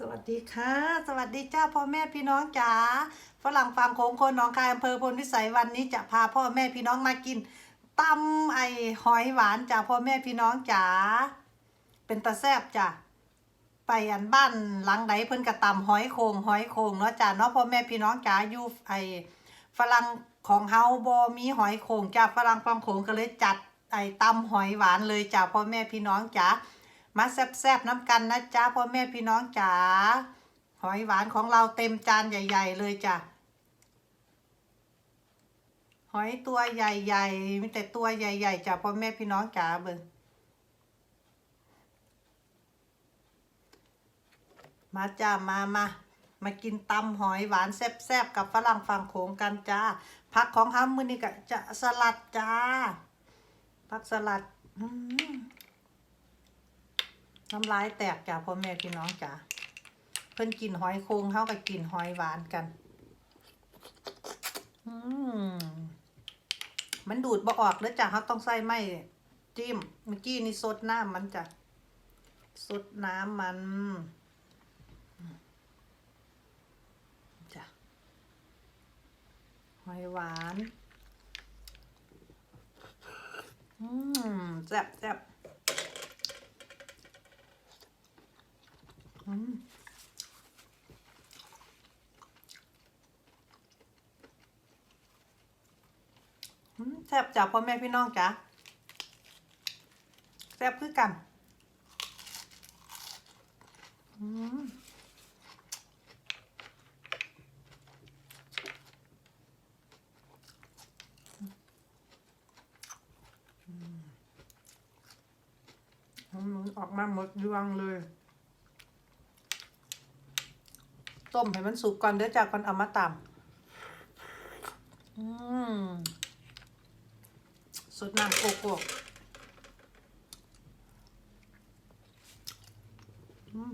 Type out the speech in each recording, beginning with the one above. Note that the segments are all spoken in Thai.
สวัสดีค่ะ สวัสดีเจ้าพ่อแม่พี่น้องจ๋าฝรั่งฟังโค้งคนหน้องคายอำเภอพลวิสัยวันนี้จะพาพ่อแม่พี่น้องมากินตำไอหอยหวานจ้าพ่อแม่พี่น้องจ๋าเป็นตาแซบจ้ะไปอันบ้านหลังไหนเพิ่นกระตำหอยโคงหอยโคงเนาะจ้าเนาะพ่อแม่พี่น้องจ๋าอยู่ไอฝรั่งของเฮาบ่มีหอยโคงจ้าฝรั่งฟังโขงก็เลยจัดไอตำหอยหวานเลยจ้าพ่อแม่พี่น้องจ๋า มาแซ่บๆน้ำกันนะจ๊ะพ่อแม่พี่น้องจ๋าหอยหวานของเราเต็มจานใหญ่ ๆ เลยจ้ะหอยตัวใหญ่ๆมีแต่ตัวใหญ่ๆจ้ะพ่อแม่พี่น้องจ๋าเบิ่งมาจ้ามามามากินตำหอยหวานแซ่บๆกับฝรั่งฝั่งโขงกันจ้าผักของห้ามือนี่ก็จะสลัดจ้าผักสลัดอื น้ำลายแตกจ้ะพ่อแม่พี่น้องจ๋าเพิ่นกินหอยโคงเฮากับกินหอยหวานกัน อืมมันดูดบ่ออกแล้วจ้ะเฮาต้องใส่ไม้จิ้ม เมื่อกี้นี่สดน้ำมันจ้ะสดน้ำมันจ้ะหอยหวาน อืมแซ่บแซ่บ อืมอืม แซ่บจ้ะพ่อแม่พี่น้องจ้ะแซ่บคือกันอืมอืมออกมาหมดยวงเลย ต้มให้มันสุกก่อนเดี๋ยวจากก่อนเอามาตำอืมสดน้ำโกโก้อืม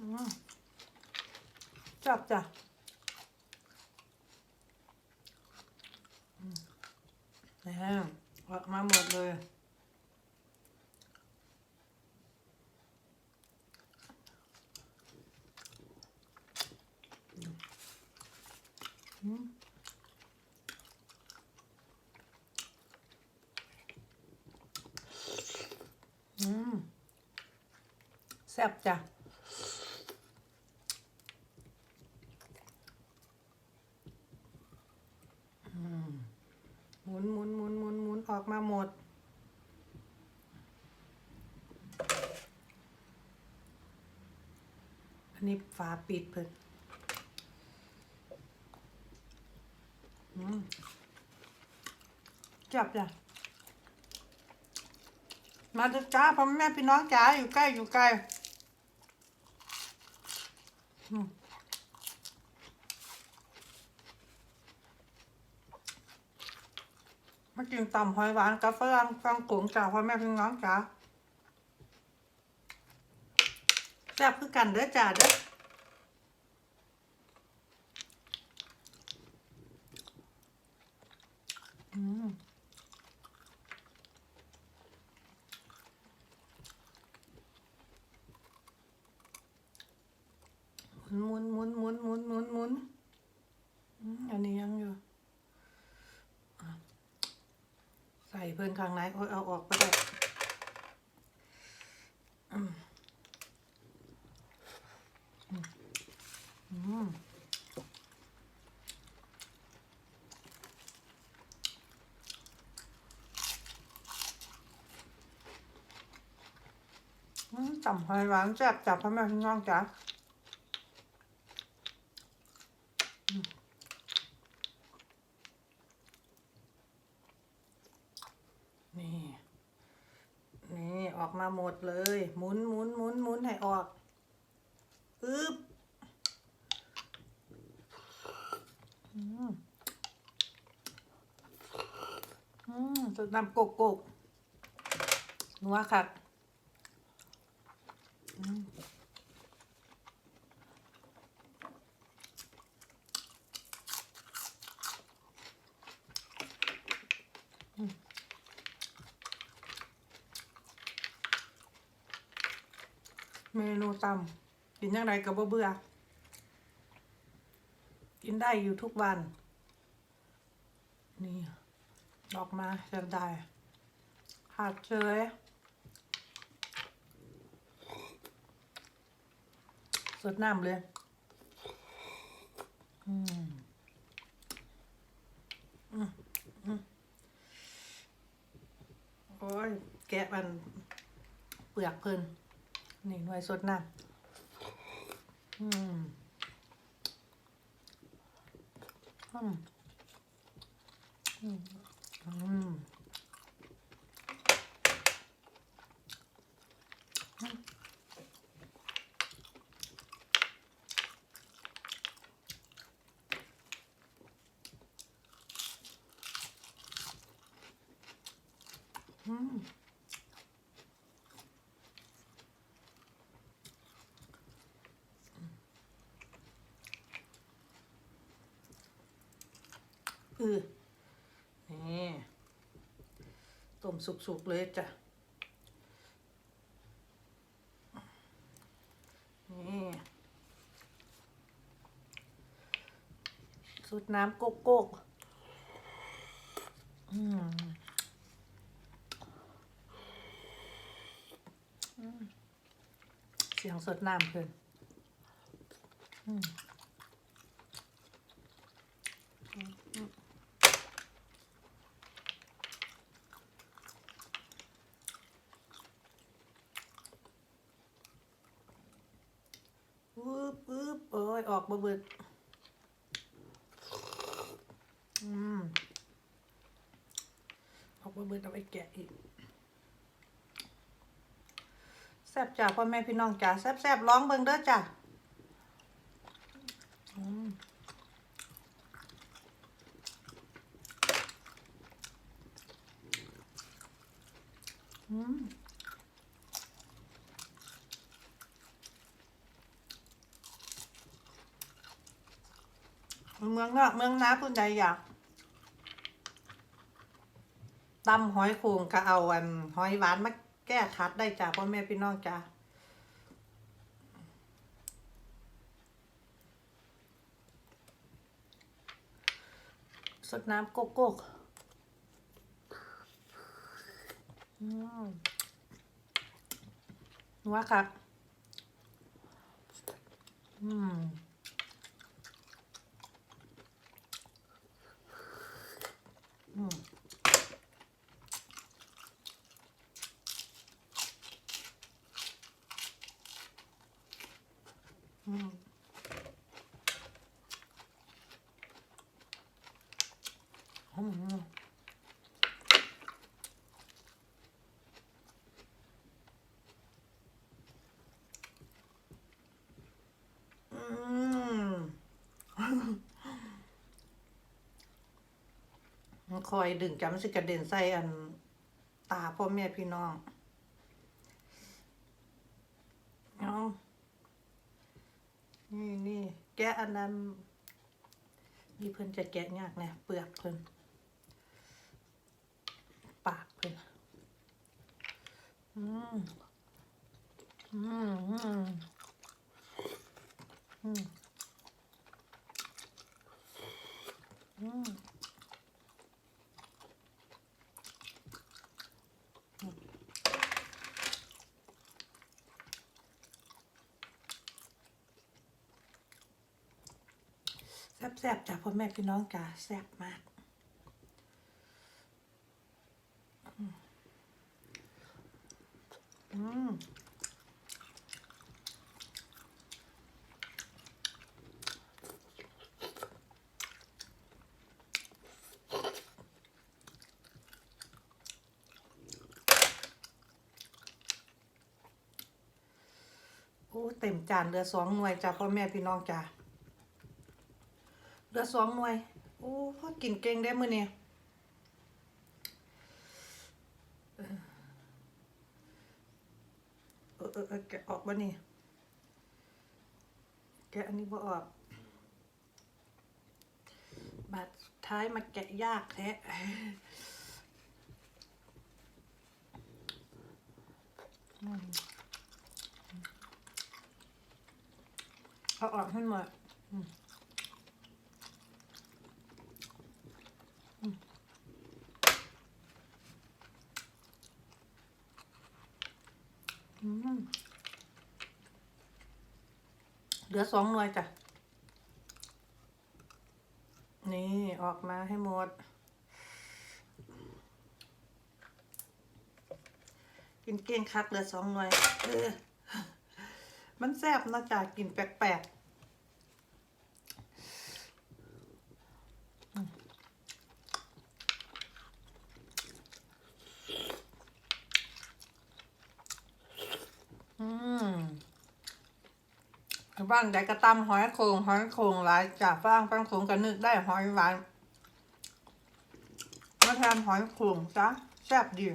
อืมจับจ้ะ แห้ง ออกมาหมดเลย อืมอืมแซ่บจ้ะ หมุนหมุนหมุนหมุนหมุนออกมาหมด อันนี้ ฝาปิดเพิ่นจับจ้ะมาจ้ะจ้าพ่อแม่พี่น้องจ๋าอยู่ใกล้อยู่ไกลอืมากินตำหอยหวานกับฝรั่งฟังโขงจ้าพ่อแม่พี่น้องจ้าแซ่บคือกันเด้อจ้าเด้อมหมุนหมุนหมุนหมุนหมุนหมุนอืมอันนี้ยังอยู่ ใส่เพิ่นข้างในโอ้ยเอาออกไปได้อืมอืมอืม อืมจับหอยหวานแซ่บจับพ่อแม่พี่น้องจ้ะนี่ นี่ออกมาหมดเลย หมุนหมุนหมุนหมุนให้ออกอึ๊บอืมอืมสุดน้ำกกกนัวค่ะ เมนูตำกินยังไงก็บเบื่อ กินได้อยู่ทุกวัน นี่ออกมาจะได้หาดเจอ สดน้ำเลย อืมอืมอืมโอ้ย แกะมันเปลือกเพลินนี่หน่วยสดน้ำอืมอืมอืม อืม อืม เออนี่ต้มสุกๆเลยจ้ะนี่สูตรน้ำโกโก้อืมเสียงสดน้ำเพิ่นอืม ปึ๊ บโอ้ยออกมาเบิดอืมออกมาเบิดเอาไปแกะอีกแซ่บจ้าพ่อแม่พี่น้องจ้าแซ่บแซ่บร้องเบิ่งเด้อจ้าอืม เมืองนอกเมืองน้าผู้ใดอยากตำหอยโขงก็เอาอันหอยหวานมาแก้คัดได้จ้ะพ่อแม่พี่น้องจ้ะสดน้ำโกโก้อืมว่าครับอืม อืมอืมอืมอืม มัน คอยดึงจำสิกระเด็นใส่อันตาพ่อแม่พี่น้องเอานี่นี่แกะอันนั้นนี่เพิ่นจะแกะยากเนี่ยเปลือกเพิ่นปากเพิ่นอืมอืมอืมอืมอืม แซ่บจ้ะพ่อแม่พี่น้องจ้ะแซ่บมากอืมโอ้เต็มจานเหลือสองหน่วยจ้ะพ่อแม่พี่น้องจ้ะเห ลือสองหน่วย โอ้พอกินเก่งได้มือเนี่ยเออเออแกออกบ่นี่แกอันนี้บ่ออก บาดท้ายมาแกะยากแท้เอาออกให้หมดอืมอืมอืม เหลือสองหน่วยจ้ะ นี่ออกมาให้หมด กินเก้งคักเหลือสองหน่วย มันแซ่บนะจ่ากกินแปลกๆ อืมบ้านใดกระตำหอยโขงหอยโขงหลายจากฟางฟางโขงก็นึกได้หอยหวานมาแทนหอยโขงจ้ะแซ่บดี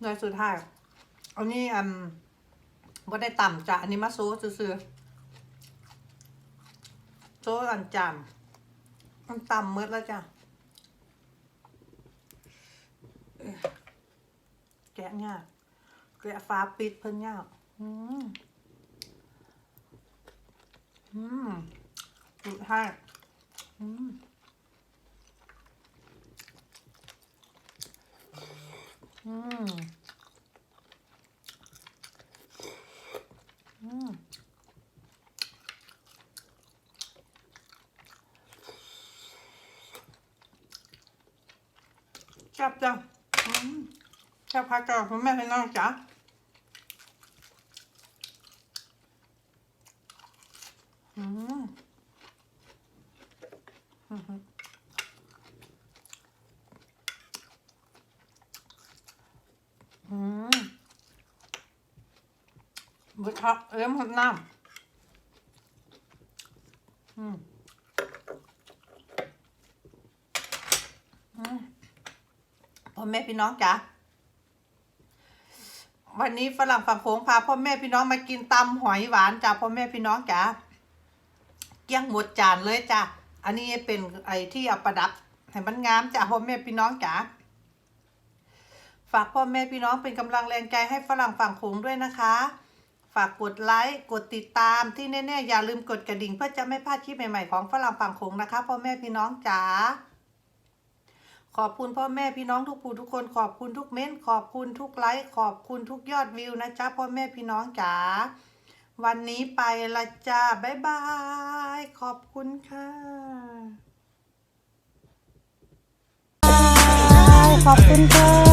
หน่วยสุดท้ายอันนี้อืมบ่ได้ต่ำจ้ะอันนี้มาโซ่ซื่อโซ่อันจามมันต่ำมืดแล้วจ้ะเอ้ย แกะง่ายแกะฟ้าปิดเพิ่นง่ายอืม อืมสุดท้ายอืมอืม อืมจับจังอืมจับ พักก่อนคุณแม่ให้น้องจ๋าอืมอืมอืมบดทักเลี้ยมหดน้ำอืมอืมพ่อแม่พี่น้องจ๋า วันนี้ฝรั่งฝั่งโขงพาพ่อแม่พี่น้องมากินตำหอยหวานจ้าพ่อแม่พี่น้องจ๋าเกี้ยงหมดจานเลยจ้ะอันนี้เป็นไอ้ที่เอาประดับให้มันงามจ้าพ่อแม่พี่น้องจ๋าฝากพ่อแม่พี่น้องเป็นกำลังแรงใจให้ฝรั่งฝั่งโขงด้วยนะคะ ฝากกดไลค์กดติดตามที่แน่ๆอย่าลืมกดกระดิ่งเพื่อจะไม่พลาดคลิปใหม่ๆของฝรั่งฝั่งโขงนะคะพ่อแม่พี่น้องจ๋า ขอบคุณพ่อแม่พี่น้องทุกผู้ทุกคนขอบคุณทุกเม้นต์ขอบคุณทุกไลค์ขอบคุณทุกยอดวิวนะจ๊ะพ่อแม่พี่น้องจ๋าวันนี้ไปละจ้าบ๊ายบาย ขอบคุณค่ะขอบคุณค่ะ